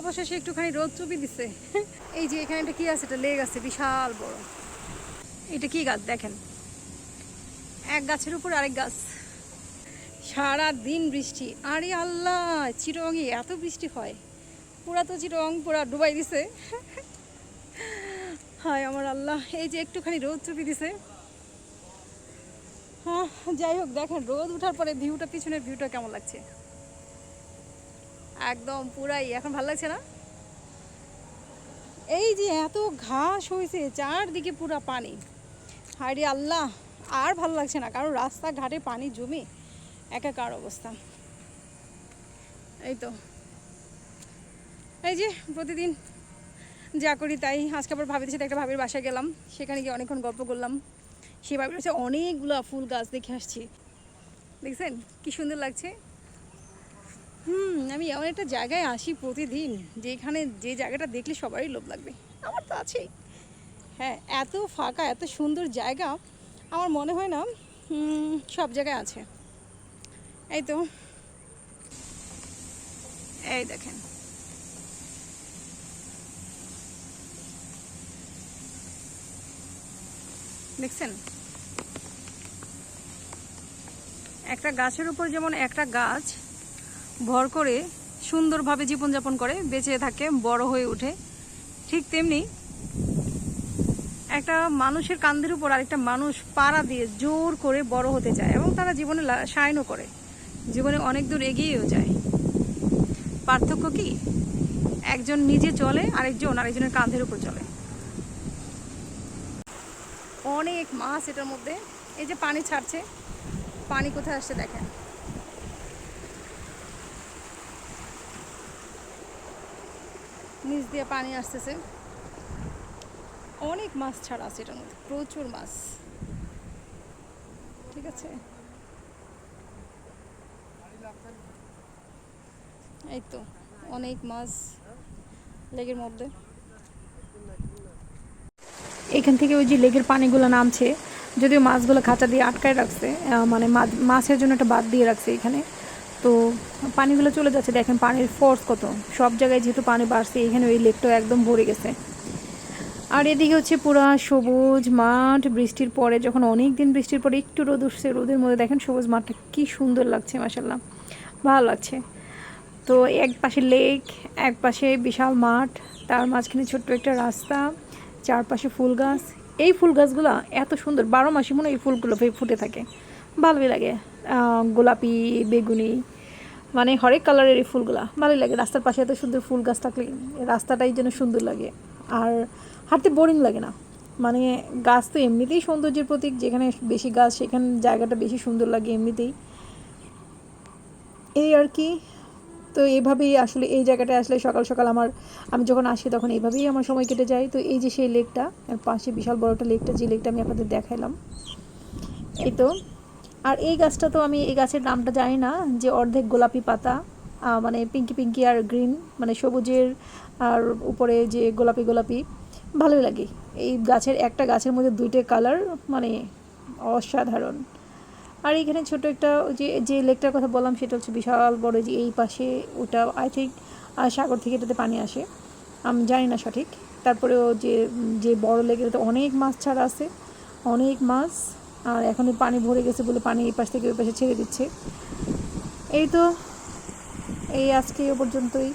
অবশেষে একটুখানি রোদ চুপি দিছে। এই যে এখানে একটা কি আছে? এটা লেগ আছে, বিশাল বড়। এটা কি গাছ দেখেন? এক গাছের উপর আরেক গাছ। সারা দিন বৃষ্টি। আরে আল্লাহ, চিরঙে এত বৃষ্টি হয়। পুরা তো চিরং পুরা ডুবাই দিছে। হায় আমার আল্লাহ, এই যে একটুখানি রোদ চুপি দিছে। হ্যাঁ যাই হোক, দেখেন রোদ ওঠার পরে ভিউটা, পিছনের ভিউটা কেমন লাগছে? একদম পুরাই, এখন ভালো লাগছে না? এই যে এত ঘাস হয়েছে, চারদিকে পুরা পানি। হায়রে আল্লাহ, আর ভালো লাগছে না, কারণ রাস্তাঘাটে পানি জমে একাকার অবস্থা। এই তো। এই যে প্রতিদিন যা করি তাই, আজকে আবার ভাবির সাথে একটা ভাবির বাসায় গেলাম, সেখানে গিয়ে অনেকক্ষণ গল্প করলাম। সেই ভাবির কাছে অনেকগুলো ফুল গাছ দেখে আসছি। দেখছেন? কি সুন্দর লাগছে। হুম, আমি এমন একটা জায়গায় আসি প্রতিদিন, যেখানে যে জায়গাটা দেখলে সবারই লোভ লাগবে। আমার তো আছেই। হ্যাঁ এত ফাঁকা, এত সুন্দর জায়গা, আমার মনে হয় না সব জায়গায় আছে। এই তো। এই দেখেন। দেখছেন? একটা গাছের উপর যেমন একটা গাছ ভর করে সুন্দরভাবে জীবনযাপন করে, বেঁচে থাকে, বড় হয়ে ওঠে। ঠিক তেমনি একটা মানুষের কান্দের উপর আরেকটা মানুষ পাড়া দিয়ে জোর করে বড় হতে চায় এবং তারা জীবনে সাইনও করে। জীবনে অনেক দূর এগিয়েও যায়। পার্থক্য কি? একজন নিজে চলে, আরেকজন আরেকজনের কাঁধের উপর চলে। অনেক মাছ এটার মধ্যে। এই যে পানি ছাড়ছে, পানি কোথায় আসছে দেখেন। নিচ দিয়ে পানি আসতেছে। অনেক মাছ ছাড়া আছে এটার মধ্যে, প্রচুর মাছ। ঠিক আছে? এই তো, অনেক মাছ লেগের মধ্যে। এখান থেকে ওই যে লেগের পানিগুলো নামছে, যদিও মাছগুলো খাঁচা দিয়ে আটকায় রাখছে মানে মাছের জন্য একটা বাদ দিয়ে রাখছে এখানে। তো পানিগুলো চলে যাচ্ছে। দেখেন পানির ফোর্স কত। সব জায়গায় যেহেতু পানি বাড়ছে, এখানে ওই লেকটাও একদম ভরে গেছে। আর এদিকে হচ্ছে পুরা সবুজ মাঠ, বৃষ্টির পরে যখন অনেক দিন বৃষ্টির পরে একটু রোদ উঠছে, রোদের মধ্যে দেখেন সবুজ মাঠটা কি সুন্দর লাগছে মাসাল্লাহ ভালো লাগছে। তো এক পাশে লেক এক পাশে বিশাল মাঠ, তার মাঝখানে ছোট্ট একটা রাস্তা, চারপাশে ফুল গাছ। এই ফুল গাছগুলো এত সুন্দর, বারো মাসে মনে এই ফুলগুলো ফুটে থাকে। ভালোই লাগে। গোলাপি, বেগুনি মানে হরেক কালারের এই ফুলগুলা ভালোই লাগে। রাস্তার পাশে এত সুন্দর ফুল গাছ থাকলে রাস্তাটাই যেন সুন্দর লাগে। আর হাঁটতে বোরিং লাগে না। মানে গাছ তো এমনিতেই সৌন্দর্যের প্রতীক, যেখানে বেশি গাছ সেখানে জায়গাটা বেশি সুন্দর লাগে এমনিতেই। এই আর কি। তো এইভাবেই আসলে এই জায়গাটায় আসলে সকাল সকাল আমার, আমি যখন আসি তখন এইভাবেই আমার সময় কেটে যায়। তো এই যে সেই লেকটা পাশে বিশাল বড় একটা লেকটা যে লেকটা আমি আপনাদের দেখাইলাম। এই তো। আর এই গাছটা তো আমি, এই গাছের নামটা জানি না, যে অর্ধেক গোলাপি পাতা মানে পিঙ্কি পিঙ্কি আর গ্রিন মানে সবুজের, আর উপরে যে গোলাপি গোলাপি, ভালোই লাগে। এই গাছের একটা গাছের মধ্যে দুইটা কালার মানে অসাধারণ। আর এখানে ছোট একটা যে যে লেকটার কথা বললাম, সেটা হচ্ছে বিশাল বড় যে এই পাশে ওটা, আই থিঙ্ক সাগর থেকে এটাতে পানি আসে। আমি, জানি না সঠিক। তারপরেও যে যে বড় লেক এটাতে অনেক মাছ ছাড়া আছে, অনেক মাছ। আর এখন পানি ভরে গেছে বলে পানি এই পাশ থেকে ওই পাশে ছেড়ে দিচ্ছে। এই তো, এই আজকে এ পর্যন্তই।